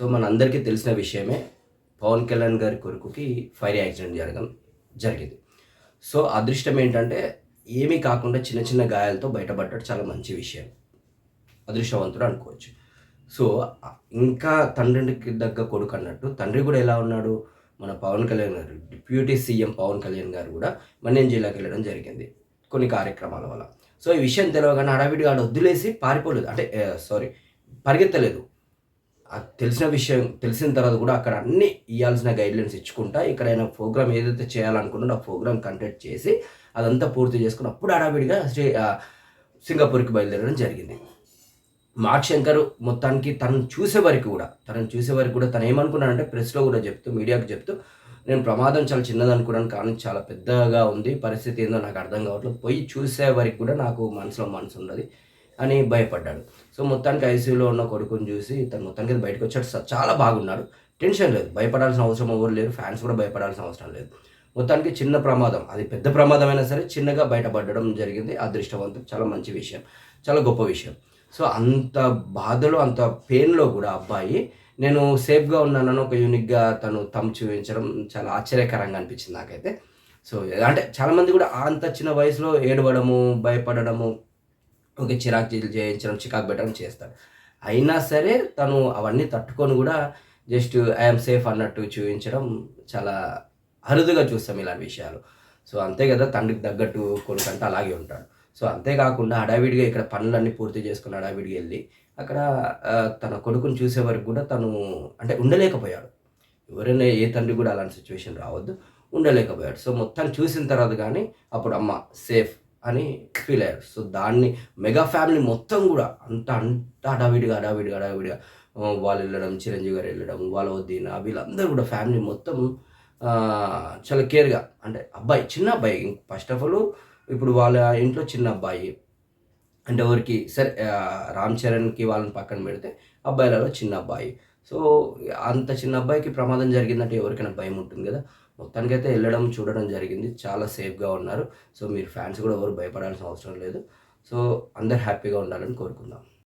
So మన అందరికీ తెలిసిన విషయమే పవన్ కళ్యాణ్ గారి కొడుకుకి ఫైర్ యాక్సిడెంట్ జరగడం జరిగింది. సో అదృష్టం ఏంటంటే ఏమీ కాకుండా చిన్న చిన్న గాయాలతో బయటపడ్డాడు. చాలా మంచి విషయం. అదృష్టవంతుడు అనుకోవచ్చు. సో ఇంకా తండ్రికి దగ్గర కొడుకు అన్నట్టు తండ్రి కూడా ఎలా ఉన్నాడు? మన పవన్ కళ్యాణ్ గారు డిప్యూటీ సీఎం పవన్ కళ్యాణ్ గారు కూడా మన్యం జిల్లాకి వెళ్ళడం జరిగింది కొన్ని కార్యక్రమాల వల్ల. సో ఈ విషయం తెలియగానే హడావిడిగా వద్దులేసి పారిపోలేదు. అంటే సారీ పరిగెత్తలేదు. తెలిసిన విషయం తెలిసిన తర్వాత కూడా అక్కడ అన్ని ఇవ్వాల్సిన గైడ్లైన్స్ ఇచ్చుకుంటా ఇక్కడ ఆయన ప్రోగ్రామ్ ఏదైతే చేయాలనుకున్నాడో ఆ ప్రోగ్రామ్ కండక్ట్ చేసి అదంతా పూర్తి చేసుకుని అప్పుడు హడావిడిగా శ్రీ సింగపూర్కి బయలుదేరడం జరిగింది. మార్క్ శంకర్ మొత్తానికి తనను చూసే వరకు కూడా తనను చూసే వరకు కూడా తను ఏమనుకున్నాడంటే ప్రెస్లో కూడా చెప్తూ మీడియాకు చెప్తూ నేను ప్రమాదం చాలా చిన్నది అనుకున్నాను కానీ చాలా పెద్దగా ఉంది పరిస్థితి ఏందో నాకు అర్థం కావట్లేదు పోయి చూసే వరకు కూడా నాకు మనసులో మనసు ఉన్నది అని భయపడ్డాడు. సో మొత్తానికి ఐసీయూలో ఉన్న కొడుకుని చూసి తను మొత్తానికి బయటకు వచ్చాడు. చాలా బాగున్నాడు. టెన్షన్ లేదు. భయపడాల్సిన అవసరం ఎవరు లేరు. ఫ్యాన్స్ కూడా భయపడాల్సిన అవసరం లేదు. మొత్తానికి చిన్న ప్రమాదం. అది పెద్ద ప్రమాదం అయినా సరే చిన్నగా బయటపడడం జరిగింది. అదృష్టవంతం. చాలా మంచి విషయం. చాలా గొప్ప విషయం. సో అంత బాధలో అంత పెయిన్లో కూడా అబ్బాయి నేను సేఫ్గా ఉన్నానని ఒక యూనిక్గా తను తమ్ చూపించడం చాలా ఆశ్చర్యకరంగా అనిపించింది నాకైతే. సో అంటే చాలామంది కూడా అంత చిన్న వయసులో ఏడవడము భయపడడము ఓకే చిరాకు చేయించడం చికాకు పెట్టడం చేస్తాడు. అయినా సరే తను అవన్నీ తట్టుకొని కూడా జస్ట్ ఐఎమ్ సేఫ్ అన్నట్టు చూపించడం చాలా అరుదుగా చూస్తాం ఇలాంటి విషయాలు. సో అంతే కదా తండ్రికి తగ్గట్టు కొడుకు అలాగే ఉంటాడు. సో అంతేకాకుండా హడావిడిగా ఇక్కడ పనులన్నీ పూర్తి చేసుకుని హడావిడిగా వెళ్ళి అక్కడ తన కొడుకుని చూసే వరకు కూడా తను అంటే ఉండలేకపోయాడు. ఎవరైనా ఏ తండ్రి కూడా అలాంటి సిచ్యువేషన్ రావద్దు ఉండలేకపోయాడు. సో మొత్తాన్ని చూసిన తర్వాత కానీ అప్పుడు అమ్మ సేఫ్ అని ఫీల్ అయ్యారు. సో దాన్ని మెగా ఫ్యామిలీ మొత్తం కూడా అంత అంత హడావిడిగా హడావిడిగా హడావిడిగా వాళ్ళు వెళ్ళడం చిరంజీవి గారు వెళ్ళడం వాళ్ళ వద్దీన వీళ్ళందరూ కూడా ఫ్యామిలీ మొత్తం చాలా కేర్గా అంటే అబ్బాయి చిన్న అబ్బాయి. ఫస్ట్ ఆఫ్ ఆల్ ఇప్పుడు వాళ్ళ ఇంట్లో చిన్న అబ్బాయి. అంటే ఎవరికి సరే రామ్ చరణ్కి వాళ్ళని పక్కన పెడితే అబ్బాయిలలో చిన్న అబ్బాయి. సో అంత చిన్న అబ్బాయికి ప్రమాదం జరిగిందంటే ఎవరికైనా భయం ఉంటుంది కదా. మొత్తానికైతే వెళ్ళడం చూడడం జరిగింది. చాలా సేఫ్గా ఉన్నారు. సో మీరు ఫ్యాన్స్ కూడా ఎవరు భయపడాల్సిన అవసరం లేదు. సో అందరు హ్యాపీగా ఉండాలని కోరుకుందాం.